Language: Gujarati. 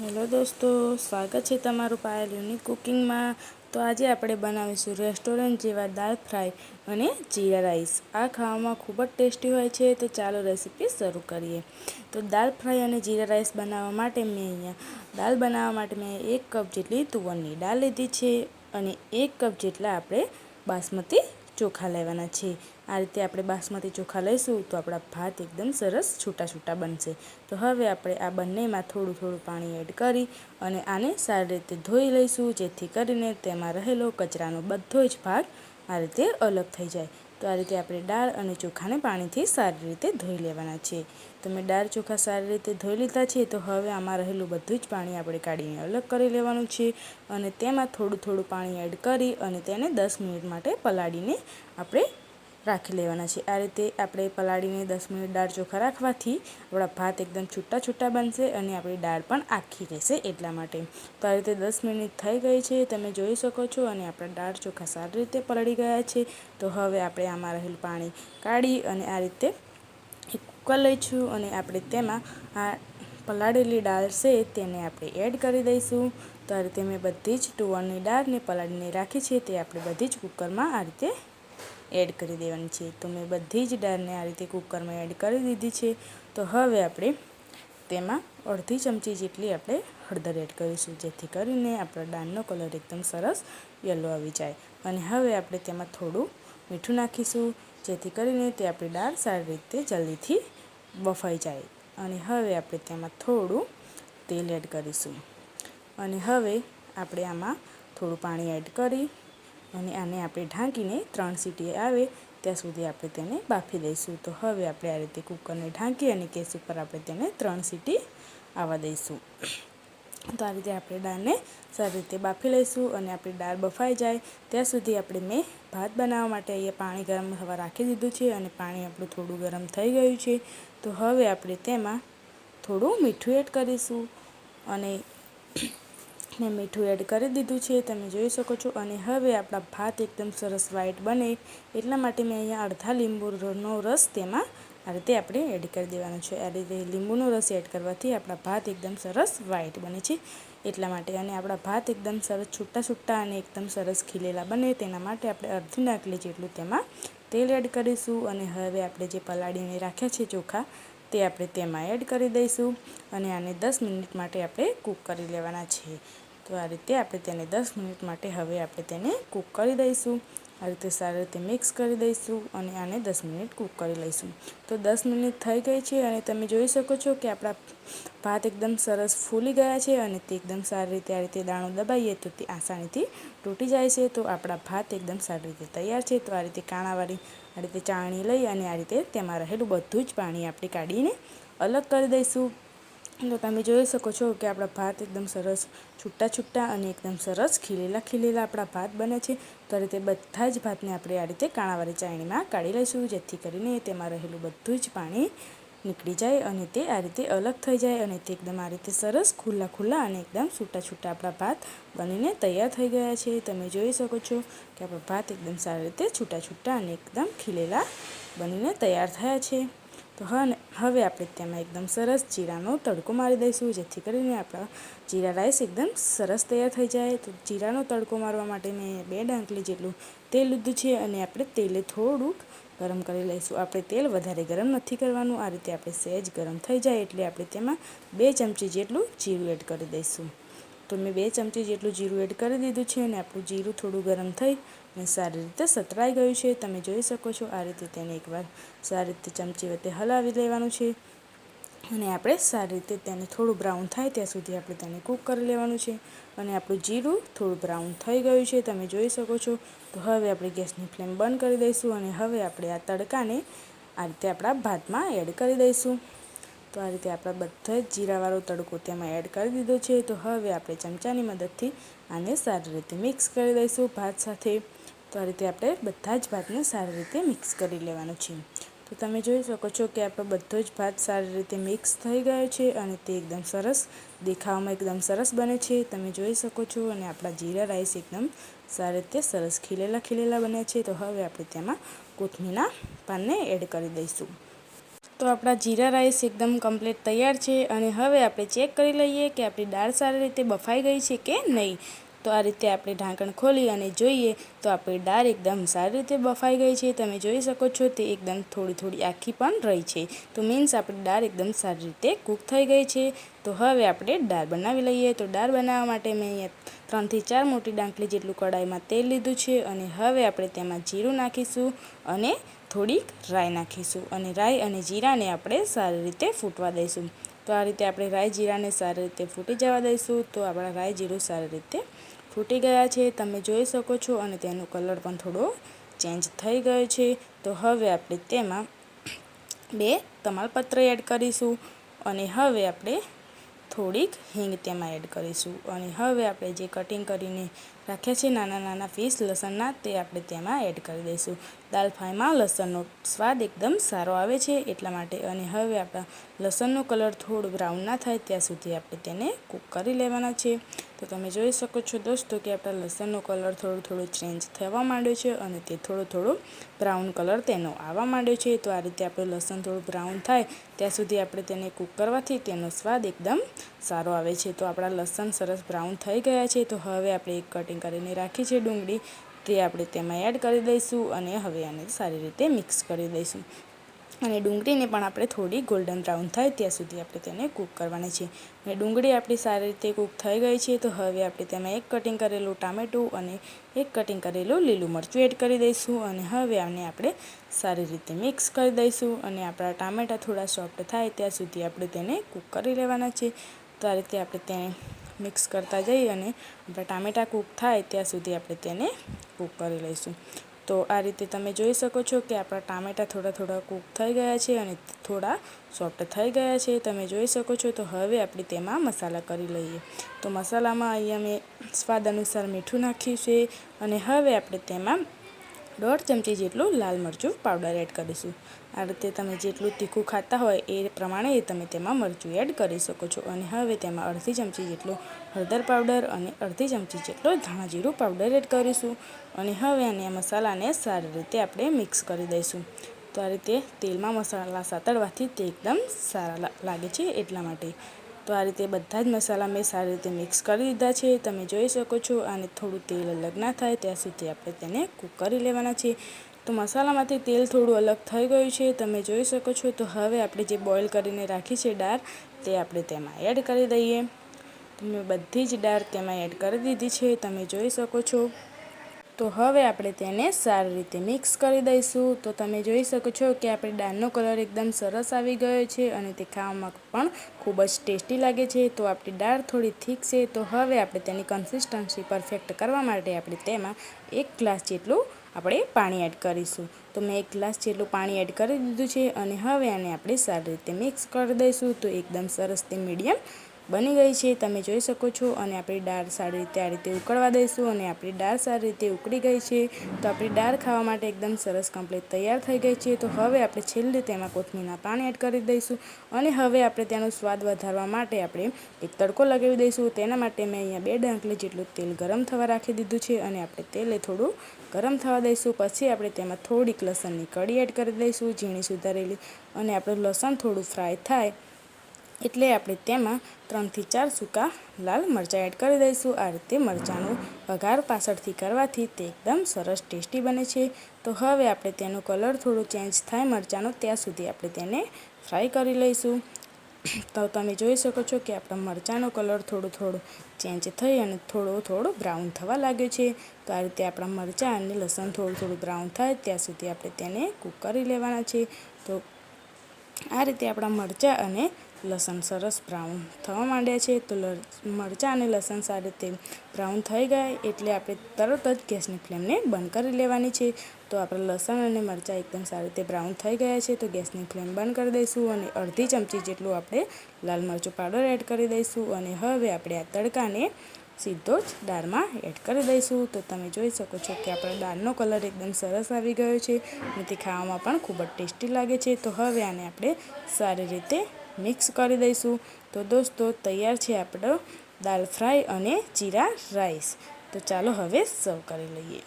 હેલો દોસ્તો, સ્વાગત છે તમારું પાયલ યુનિક કુકિંગમાં તો આજે આપણે બનાવીશું રેસ્ટોરન્ટ જેવા દાળ ફ્રાય અને જીરા રાઈસ. આ ખાવામાં ખૂબ જ ટેસ્ટી હોય છે, તો ચાલો રેસીપી શરૂ કરીએ. તો દાળ ફ્રાય અને જીરા રાઈસ બનાવવા માટે મેં અહીંયા દાળ બનાવવા માટે મેં એક કપ જેટલી તુવરની દાળ લીધી છે અને એક કપ જેટલા આપણે બાસમતી ચોખા લેવાના છે. આ રીતે આપણે બાસમતી ચોખા લઈશું તો આપણા ભાત એકદમ સરસ છૂટા છૂટા બનશે. તો હવે આપણે આ બંનેમાં થોડું થોડું પાણી એડ કરી અને આને સારી રીતે ધોઈ લઈશું, જેથી કરીને તેમાં રહેલો કચરાનો બધો જ ભાગ આ રીતે અલગ થઈ જાય. તો આ રીતે આપણે દાળ અને ચોખાને પાણીથી સારી રીતે ધોઈ લેવાના છે. તો મેં દાળ ચોખા સારી રીતે ધોઈ લીધા છે, તો હવે આમાં રહેલું બધું જ પાણી આપણે કાઢીને અલગ કરી લેવાનું છે અને તેમાં થોડું થોડું પાણી એડ કરી અને તેને દસ મિનિટ માટે પલાળીને આપણે રાખી લેવાના છે. આ રીતે આપણે પલાળીને દસ મિનિટ દાળ ચોખા રાખવાથી આપણા ભાત એકદમ છૂટા છૂટા બનશે અને આપણી દાળ પણ આખી રહેશે એટલા માટે. તો આ રીતે દસ મિનિટ થઈ ગઈ છે. તમે જોઈ શકો છો અને આપણા દાળ ચોખા સારી રીતે પલળી ગયા છે. તો હવે આપણે આમાં રહેલું પાણી કાઢી અને આ રીતે એક કુકર લઈશું અને આપણે તેમાં આ પલાળેલી દાળ છે તેને આપણે એડ કરી દઈશું. તો આ રીતે મેં બધી જ તુવરની દાળને પલાળીને રાખી છે. તે આપણે બધી જ કુકરમાં આ રીતે એડ કરી દેવાની છે. તો મેં બધી જ દાળને આ રીતે કુકરમાં એડ કરી દીધી છે. તો હવે આપણે તેમાં અડધી ચમચી જેટલી આપણે હળદર એડ કરીશું, જેથી કરીને આપણા દાળનો કલર એકદમ સરસ યલો આવી જાય. અને હવે આપણે તેમાં થોડું મીઠું નાખીશું, જેથી કરીને તે આપણી દાળ સારી રીતે જલ્દીથી બફાઈ જાય. અને હવે આપણે તેમાં થોડું તેલ એડ કરીશું. અને હવે આપણે આમાં થોડું પાણી એડ કરી અને આને આપણે ઢાંકીને ત્રણ સીટી આવે, ત્યાં સુધી આપણે તેને બાફી દઈશું. તો હવે આપણે આ રીતે કુકરને ઢાંકી અને ગેસ ઉપર આપણે તેને ત્રણ સીટી આવવા દઈશું. તો આ રીતે આપણે દાળને સારી રીતે બાફી લઈશું અને આપણી દાળ બફાઈ જાય. ત્યાં સુધી આપણે મેં ભાત બનાવવા માટે અહીંયા પાણી ગરમ થવા રાખી દીધું છે અને પાણી આપણું થોડું ગરમ થઈ ગયું છે. તો હવે આપણે તેમાં થોડું મીઠું એડ કરીશું અને મેં મીઠું એડ કરી દીધું છે, તમે જોઈ શકો છો. અને હવે આપણા ભાત એકદમ સરસ વ્હાઈટ બને, એટલા માટે મેં અહીંયા અડધા લીંબુનો રસ તેમાં આ રીતે આપણે એડ કરી દેવાનો છે. આ રીતે લીંબુનો રસ એડ કરવાથી આપણા ભાત એકદમ સરસ વ્હાઈટ બને છે. એટલા માટે અને આપણા ભાત એકદમ સરસ છૂટા છૂટા અને એકદમ સરસ ખીલેલા બને, તેના માટે આપણે અડધી નાખલી જેટલું તેમાં તેલ એડ કરીશું. અને હવે આપણે જે પલાળીને રાખ્યા છે ચોખા, તે આપણે તેમાં એડ કરી દઈશું. અને આને દસ મિનિટ માટે આપણે કૂક કરી લેવાના છે. તો આ રીતે આપણે તેને દસ મિનિટ માટે હવે આપણે તેને કૂક કરી દઈશું. આ રીતે સારી રીતે મિક્સ કરી દઈશું અને આને દસ મિનિટ કૂક કરી લઈશું. તો દસ મિનિટ થઈ ગઈ છે અને તમે જોઈ શકો છો કે આપણા ભાત એકદમ સરસ ફૂલી ગયા છે અને તે એકદમ સારી રીતે આ રીતે દાણો દબાઈએ તો તે આસાનીથી તૂટી જાય છે. તો આપણા ભાત એકદમ સારી રીતે તૈયાર છે. તો આ રીતે કાણાવાળી આ રીતે ચાણી લઈ અને આ રીતે તેમાં રહેલું બધું જ પાણી આપણે કાઢીને અલગ કરી દઈશું. તો તમે જોઈ શકો છો કે આપણા ભાત એકદમ સરસ છૂટા છૂટા અને એકદમ સરસ ખીલેલા ખીલેલા આપણા ભાત બને છે. તો રીતે બધા જ ભાતને આપણે આ રીતે કાણાવાળી ચાણીમાં કાઢી લઈશું, જેથી કરીને તેમાં રહેલું બધું જ પાણી નીકળી જાય અને તે આ રીતે અલગ થઈ જાય અને તે એકદમ આ રીતે સરસ ખુલ્લા ખુલ્લા અને એકદમ છૂટા છૂટા આપણા ભાત બનીને તૈયાર થઈ ગયા છે. તમે જોઈ શકો છો કે આપણા ભાત એકદમ સારી રીતે છૂટા છૂટા અને એકદમ ખીલેલા બનીને તૈયાર થયા છે. તો હવે આપણે તેમાં એકદમ સરસ જીરાનો તડકો મારી દઈશું, જેથી કરીને આપણા જીરા રાઈસ એકદમ સરસ તૈયાર થઈ જાય. તો જીરાનો તડકો મારવા માટે મેં બે ડાંકલી જેટલું તેલ લીધું છે અને આપણે તેલે થોડુંક ગરમ કરી લઈશું. આપણે તેલ વધારે ગરમ નથી કરવાનું, આ રીતે આપણે સહેજ ગરમ થઈ જાય એટલે આપણે તેમાં બે ચમચી જેટલું જીરું એડ કરી દઈશું. તો મેં બે ચમચી જેટલું જીરું એડ કરી દીધું છે અને આપણું જીરું થોડું ગરમ થઈ અને સારી રીતે સતરાઈ ગયું છે. તમે જોઈ શકો છો આ રીતે તેને એકવાર સારી રીતે ચમચી વચ્ચે હલાવી લેવાનું છે અને આપણે સારી રીતે તેને થોડું બ્રાઉન થાય ત્યાં સુધી આપણે તેને કૂક કરી લેવાનું છે અને આપણું જીરું થોડું બ્રાઉન થઈ ગયું છે. તમે જોઈ શકો છો તો હવે આપણે ગેસની ફ્લેમ બંધ કરી દઈશું અને હવે આપણે આ તડકાને આ રીતે આપણા ભાતમાં એડ કરી દઈશું. તો આ રીતે આપણા બધા જ જીરાવાળો તડકો તેમાં એડ કરી દીધો છે. તો હવે આપણે ચમચાની મદદથી આને સારી રીતે મિક્સ કરી દઈશું ભાત સાથે. તો આ રીતે આપણે બધા જ ભાતને સારી રીતે મિક્સ કરી લેવાનું છે. તો તમે જોઈ શકો છો કે આપણો બધો જ ભાત સારી રીતે મિક્સ થઈ ગયો છે અને તે એકદમ સરસ દેખાવામાં એકદમ સરસ બને છે. તમે જોઈ શકો છો અને આપણા જીરા રાઈસ એકદમ સારી રીતે સરસ ખીલેલા ખીલેલા બને છે. તો હવે આપણે તેમાં કોથમીના પાનને એડ કરી દઈશું. તો આપણા જીરા રાઈસ એકદમ કમ્પ્લીટ તૈયાર છે અને હવે આપણે ચેક કરી લઈએ કે આપણી દાળ સારી રીતે બફાઈ ગઈ છે કે નહીં. તો આ રીતે આપણે ઢાંકણ ખોલી અને જોઈએ તો આપણી દાળ એકદમ સારી રીતે બફાઈ ગઈ છે. તમે જોઈ શકો છો તે એકદમ થોડી થોડી આખી પણ રહી છે. તો મીન્સ આપણી દાળ એકદમ સારી રીતે કૂક થઈ ગઈ છે. તો હવે આપણે દાળ બનાવી લઈએ. તો દાળ બનાવવા માટે મેં અહીંયા ત્રણથી ચાર મોટી ડાંકલી જેટલું કડાઈમાં તેલ લીધું છે અને હવે આપણે તેમાં જીરું નાખીશું અને થોડીક રાઈ નાખીશું અને રાઈ અને જીરાને આપણે સારી રીતે ફૂટવા દઈશું. તો આ રીતે આપણે રાઈ જીરાને સારી રીતે ફૂટી જવા દઈશું. તો આપણા રાઈ જીરું સારી રીતે ફૂટી ગયા છે. તમે જોઈ શકો છો અને તેનો કલર પણ થોડો ચેન્જ થઈ ગયો છે. તો હવે આપણે તેમાં બે તમાલપત્ર એડ કરીશું અને હવે આપણે થોડીક હિંગ તેમાં એડ કરીશું. અને હવે આપણે જે કટિંગ કરીને રાખ્યા છે. નાના નાના પીસ લસણના તે આપણે તેમાં એડ કરી દઈશું. દાલ ફ્રાયમાં લસણનો સ્વાદ એકદમ સારો આવે છે એટલા માટે અને હવે આપણા લસણનો કલર થોડો બ્રાઉન ના થાય ત્યાં સુધી આપણે તેને કૂક કરી લેવાના છે. તો તમે જોઈ શકો છો દોસ્તો કે આપણા લસણનો કલર થોડો થોડો ચેન્જ થવા માંડ્યો છે અને તે થોડો થોડો બ્રાઉન કલર તેનો આવવા માંડ્યો છે. તો આ રીતે આપણે લસણ થોડું બ્રાઉન થાય ત્યાં સુધી આપણે તેને કૂક કરવાથી તેનો સ્વાદ એકદમ સારો આવે છે તો આપણા લસણ સરસ બ્રાઉન થઈ ગયા છે તો હવે આપણે એક કટિંગ કરીને રાખી છે ડુંગળી. તે આપણે તેમાં એડ કરી દઈશું અને હવે આને સારી રીતે મિક્સ કરી દઈશું. અને ડુંગળીને પણ આપણે થોડી ગોલ્ડન બ્રાઉન થાય ત્યાં સુધી આપણે તેને કૂક કરવાની છે. અને ડુંગળી આપણી સારી રીતે કૂક થઈ ગઈ છે તો હવે આપણે તેમાં એક કટિંગ કરેલું ટામેટું અને એક કટિંગ કરેલું લીલું મરચું એડ કરી દઈશું અને હવે આને આપણે સારી રીતે મિક્સ કરી દઈશું અને આપણા ટામેટાં થોડા સોફ્ટ થાય ત્યાં સુધી આપણે તેને કૂક કરી લેવાના છે. તો આ રીતે આપણે તેને મિક્સ કરતા જઈએ અને આપણા ટામેટાં કૂક થાય ત્યાં સુધી આપણે તેને કૂક કરી લઈશું. તો આ રીતે તમે જોઈ શકો છો કે આપણા ટામેટાં થોડા થોડા કૂક થઈ ગયા છે અને થોડા સોફ્ટ થઈ ગયા છે. તમે જોઈ શકો છો તો હવે આપણે તેમાં મસાલા કરી લઈએ. તો મસાલામાં અહીંયા મેં સ્વાદ અનુસાર મીઠું નાખ્યું છે અને હવે આપણે તેમાં દોઢ ચમચી જેટલું લાલ મરચું પાવડર એડ કરીશું. આ રીતે તમે જેટલું તીખું ખાતા હોય એ પ્રમાણે તમે તેમાં મરચું એડ કરી શકો છો. અને હવે તેમાં અડધી ચમચી જેટલો હળદર પાવડર અને અડધી ચમચી જેટલો ધાણા જીરું પાવડર એડ કરીશું. અને હવે આને મસાલાને સારી રીતે આપણે મિક્સ કરી દઈશું. તો આ રીતે તેલમાં મસાલા સાતળવાથી તે એકદમ સારા લાગે છે એટલા માટે. તો આ રીતે બધા જ મસાલા મેં સારી રીતે મિક્સ કરી દીધા છે. તમે જોઈ શકો છો અને થોડું તેલ અલગ ના થાય, ત્યાં સુધી આપણે તેને કૂક કરી લેવાના છે તો મસાલામાંથી તેલ થોડું અલગ થઈ ગયું છે. તમે જોઈ શકો છો, તો હવે આપણે જે બોઇલ કરીને રાખી છે દાળ તે આપણે તેમાં એડ કરી દઈએ. મેં બધી જ દાળ તેમાં એડ કરી દીધી છે. તમે જોઈ શકો છો. તો હવે આપણે તેને સારી રીતે મિક્સ કરી દઈશું. તો તમે જોઈ શકો છો કે આપણે દાળનો કલર એકદમ સરસ આવી ગયો છે અને તે ખાવામાં પણ ખૂબ જ ટેસ્ટી લાગે છે. તો આપણી દાળ થોડી થીક છે. તો હવે આપણે તેની કન્સિસ્ટન્સી પરફેક્ટ કરવા માટે આપણે તેમાં એક ગ્લાસ જેટલું આપણે પાણી એડ કરીશું. તો મેં એક ગ્લાસ જેટલું પાણી એડ કરી દીધું છે અને હવે આને આપણે સારી રીતે મિક્સ કરી દઈશું. તો એકદમ સરસ તે મીડિયમ બની ગઈ છે, તમે જોઈ શકો છો અને આપણી દાળ સારી રીતે આ રીતે ઉકળવા દઈશું અને આપણી દાળ સારી રીતે ઉકળી ગઈ છે. તો આપણી દાળ ખાવા માટે એકદમ સરસ કમ્પ્લીટ તૈયાર થઈ ગઈ છે. તો હવે આપણે છેલ્લે તેમાં કોથમીરના પાણી એડ કરી દઈશું અને હવે આપણે તેનો સ્વાદ વધારવા માટે આપણે એક તડકો લગાવી દઈશું. તેના માટે મેં અહીંયા બે ડાંકલી જેટલું તેલ ગરમ થવા રાખી દીધું છે અને આપણે તેલે થોડું ગરમ થવા દઈશું. પછી આપણે તેમાં થોડીક લસણની કડી એડ કરી દઈશું, ઝીણી સુધારેલી અને આપણું લસણ થોડું ફ્રાય થાય. એટલે આપણે તેમાં ત્રણથી ચાર સૂકા લાલ મરચાં એડ કરી દઈશું. આ રીતે મરચાંનો વઘાર પાછળથી કરવાથી તે એકદમ સરસ ટેસ્ટી બને છે. તો હવે આપણે તેનો કલર થોડો ચેન્જ થાય મરચાંનો, ત્યાં સુધી આપણે તેને ફ્રાય કરી લઈશું. તો તમે જોઈ શકો છો કે આપણા મરચાંનો કલર થોડો થોડો ચેન્જ થઈ અને થોડો થોડો બ્રાઉન થવા લાગ્યો છે. તો આ રીતે આપણા મરચાં અને લસણ થોડું થોડું બ્રાઉન થાય, ત્યાં સુધી આપણે તેને કૂક કરી લેવાના છે. તો આ રીતે આપણા મરચાં અને લસણ સરસ બ્રાઉન થવા માંડ્યા છે. તો મરચાં અને લસણ સારી રીતે બ્રાઉન થઈ ગયા એટલે આપણે તરત જ ગેસની ફ્લેમને બંધ કરી લેવાની છે. તો આપણે લસણ અને મરચાં એકદમ સારી રીતે બ્રાઉન થઈ ગયા છે. તો ગેસની ફ્લેમ બંધ કરી દઈશું અને અડધી ચમચી જેટલું આપણે લાલ મરચું પાવડર એડ કરી દઈશું અને હવે આપણે આ તડકાને સીધો જ દાળમાં એડ કરી દઈશું. તો તમે જોઈ શકો છો કે આપણો દાળનો કલર એકદમ સરસ આવી ગયો છે. અને તે ખાવામાં પણ ખૂબ જ ટેસ્ટી લાગે છે. તો હવે આને આપણે સારી રીતે મિક્સ કરી દઈશું. તો દોસ્તો, તૈયાર છે આપણો દાલ ફ્રાય અને જીરા રાઈસ. તો ચાલો હવે સર્વ કરી લઈએ.